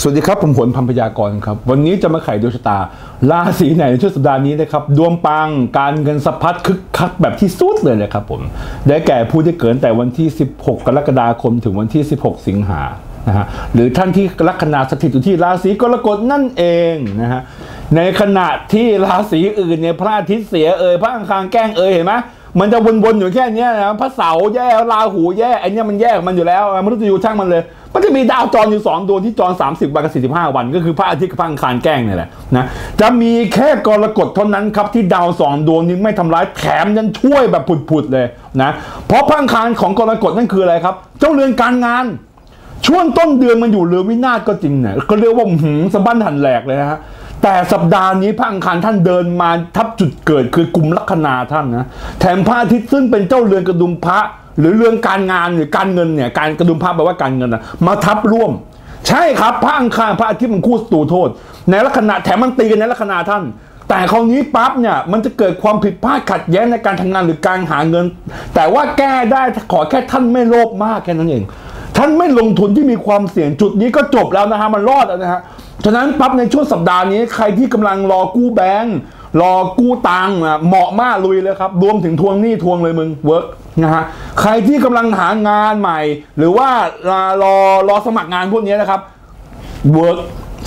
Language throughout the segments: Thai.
สวัสดีครับ ผมผลพันพยากรครับ วันนี้จะมาไขดวงชะตาราศีไหนในช่วงสัปดาห์นี้นะครับ ดวงปังการเงินสะพัดคึกคักแบบที่สุดเลยนะครับผม ได้แก่ผู้ที่เกิดแต่วันที่ 16 กรกฎาคมถึงวันที่ 16 สิงหานะฮะหรือท่านที่ลัคนาสถิตอยู่ที่ราศีกรกฎนั่นเองนะฮะในขณะที่ราศีอื่นเนี่ยพระอาทิตย์เสียเอ่ยพระอังคารแกล้งเอ่ยเห็นไหม มันจะวนๆอยู่แค่เนี้ยนะพระเสาร์แย่ราหูแย่ไอเนี้ยมันแย่มันอยู่แล้วมนุษย์อยู่ช่างมันเลย มันจะมีดาวจรอยู่สองดวงที่จร30วันกับ45วัน ก็คือพระอาทิตย์กับพระอังคารแกล้งเนี่ยแหละนะจะมีแค่กรกฎเท่านั้นครับที่ดาวสองดวงนี้ไม่ทำร้ายแถมยังช่วยแบบผุดๆเลยนะเพราะพระอังคารของกรกฎนั่นคืออะไรครับ เจ้าเรือนการงานช่วงต้นเดือนมันอยู่เรือวินาศก็จริงเนี่ยก็เรียกว่าหืมสะบั้นหันแหลกเลยนะฮะ แต่สัปดาห์นี้พระอังคารท่านเดินมาทับจุดเกิดคือกลุ่มลัคนาท่านนะแถมพระอาทิตย์ซึ่งเป็นเจ้าเรือนกระดุมพระ หรือเรื่องการงานหรือการเงินเนี่ยการกระดุมพระแปลว่าการเงินนะมาทับร่วม ใช่ครับพระอังคารพระอาทิตย์มันคู่ศัตรูโทษ ในลัคนาแถมมันตีกันในลัคนาท่านแต่คราวนี้ปั๊บเนี่ยมันจะเกิดความผิดพลาดขัดแย้งในการทำงานหรือการหาเงิน แต่ว่าแก้ได้ขอแค่ท่านไม่โลภมากแค่นั้นเอง ท่านไม่ลงทุนที่มีความเสี่ยงจุดนี้ก็จบแล้วนะฮะมันรอดแล้วนะฮะ ฉะนั้นปั๊บในช่วงสัปดาห์นี้ใครที่กำลังรอกู้แบงก์รอกู้ตังค์อะเหมาะมากลุยเลยครับ รวมถึงทวงหนี้ทวงเลยมึงเวิร์กนะฮะใครที่กำลังหางานใหม่ หรือว่ารอรอรอสมัครงานพวกนี้นะครับเวิร์ก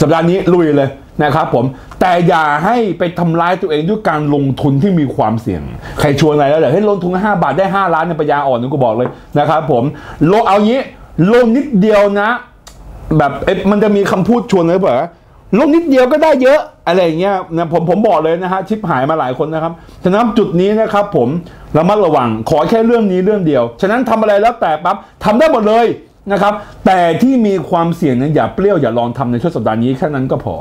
สัปดาห์นี้ลุยเลยนะครับผมแต่อย่าให้ไปทำร้ายตัวเองด้วยการลงทุนที่มีความเสี่ยง ใครชวนอะไรแล้วเดี๋ยวให้ลงทุน 5 บาทได้ 5 ล้านในปัญญาอ่อนนึกก็บอกเลยนะครับผมลงเอางี้ลงนิดเดียวนะ แบบเอ๊ะมันจะมีคำพูดชวนเลยเปล่าลงนิดเดียวก็ได้เยอะอะไรอย่างเงี้ยนะผมผมบอกเลยนะฮะชิปหายมาหลายคนนะครับฉะนั้นจุดนี้นะครับผมระมัดระวังขอแค่เรื่องนี้เรื่องเดียว ฉะนั้นทำอะไรแล้วแต่ปั๊บทำได้หมดเลยนะครับ แต่ที่มีความเสี่ยงนั้นอย่าเปรี้ยวอย่าลองทำในช่วงสัปดาห์นี้แค่นั้นก็พอ